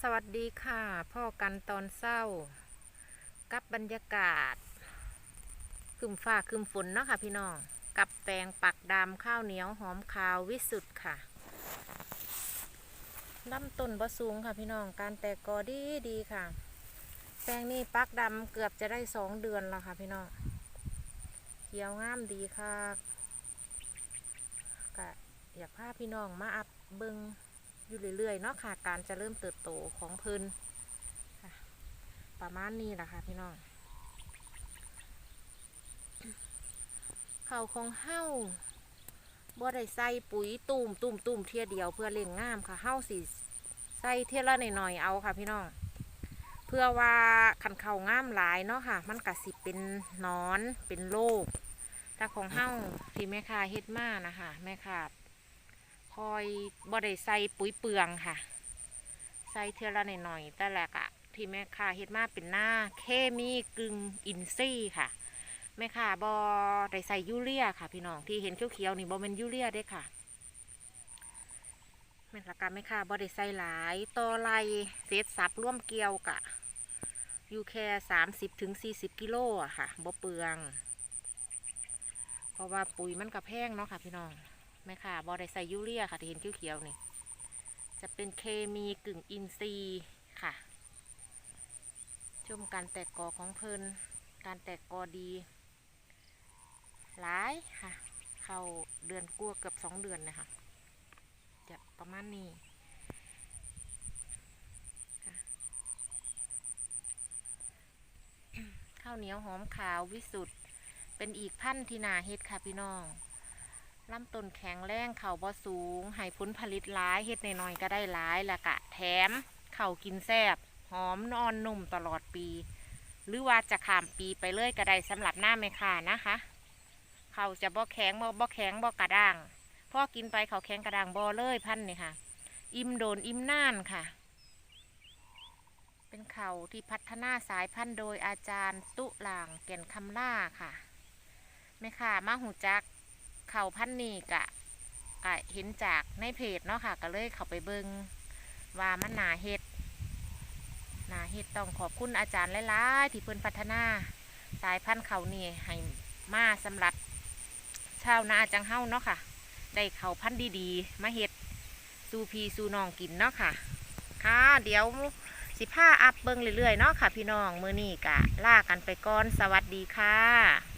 สวัสดีค่ะ พ่อกันตอนเศร้า กับบรรยากาศ คืมฟ้าคืมฝนเนาะค่ะพี่น้อง กับแปลงปักดำข้าวเหนียวหอมขาววิสุทธ์ค่ะลำต้นบะสูงค่ะพี่น้อง การแตกกอดีดีค่ะ แปลงนี้ปักดำเกือบจะได้สองเดือนแล้วค่ะพี่น้อง เขียวงามดีค่ะก็อยากพาพี่น้องมาอัพเบิง อยู่เรื่อยๆเนาะค่ะ การจะเริ่มเติบโตของเพิ่นประมาณนี้แหละค่ะพี่น้องเขาของเฮ้าบ่ได้ใส่ปุ๋ยตุ่มตุ่มตุ่มเทียเดียวเพื่อเล่งงามค่ะเฮ้าสิใส่เทียละหน่อยๆเอาค่ะพี่น้องเพื่อว่าคันเข่าวงามหลายเนาะค่ะ มันกะสิเป็นนอนเป็นโรคถ้าของเฮ้าที่แม่ค้าเฮ็ดมานะคะแม่ค้า คอยบ่ได้ใส่ปุ๋ยเปลืองค่ะ ใส่เทือละหน่อยๆแต่แหลกอะที่แม่ค้าเฮ็ดมาเป็นหน้าเคมีกึ่งอินซี่ค่ะแม่ค้าบ่ได้ใส่ยูเรียค่ะ พี่น้องที่เห็นเขียวๆนี่บ่เป็นยูเรียเด้ค่ะแม่ละกันแม่ค้าบ่ได้ใส่หลายต่อไรเศษสับร่วมเกี่ยวกะอยู่แค่สามสิบถึงสี่สิบกิโลอะค่ะบ่เปลือง เพราะว่าปุ๋ยมันก็แพงเนาะค่ะพี่น้อง แม่ค่ะบอได้ใส่ยูเรียค่ะที่เห็นเขียวๆนี่ จะเป็นเคมีกึ่งอินทรีย์ค่ะชมการแตกกอของเพลินการแตกกอดี หลายค่ะ เข้าเดือนกลัวเกือบสองเดือนเลยค่ะจะประมาณนี้ข้าวเหนียวหอมขาววิสุทธ์เป็นอีกพันธุ์ที่นาเฮ็ดค่ะพี่น้อง ลำต้นแข็งแรงเข่าบ่สูงให้ผลผลิตหลายเฮ็ดน้อยๆก็ได้หลายแล้วกะแถมเข่ากินแซบหอมนอนนุ่มตลอดปี หรือว่าจะขามปีไปเลยก็ได้สำหรับหน้าแม่ค้านะคะ เขาจะบ่แข็งบ่บ่แข็งบ่กระด้างพอกินไปเขาแข็งกระด้างบ่เลยพันนี่ค่ะ อิ่มโดนอิ่มน่านค่ะ เป็นเขาที่พัฒนาสายพันธุ์โดยอาจารย์ตุลางแก่นคำล่าค่ะแม่ค้ามาหูจัก เขาพันนี่กะกะเห็นจากในเพจเนาะค่ะก็เลยเข้าไปเบิงว่ามันหนาเห็ดหนาเห็ดต้องขอบคุณอาจารย์หลายๆที่เพิ่นพัฒนาสายพันธุ์เขานี่ให้มาสำหรับชาวนาจังเฮ้าเนาะค่ะ ได้เขาพันธุ์ดีๆ มาเห็ดสูพีสูนองกินเนาะค่ะ ค่ะ เดี๋ยวสิผ้าอัพเบิงเรื่อยๆเนาะค่ะ พี่น้องมือนี่กะลากันไปก่อนสวัสดีค่ะ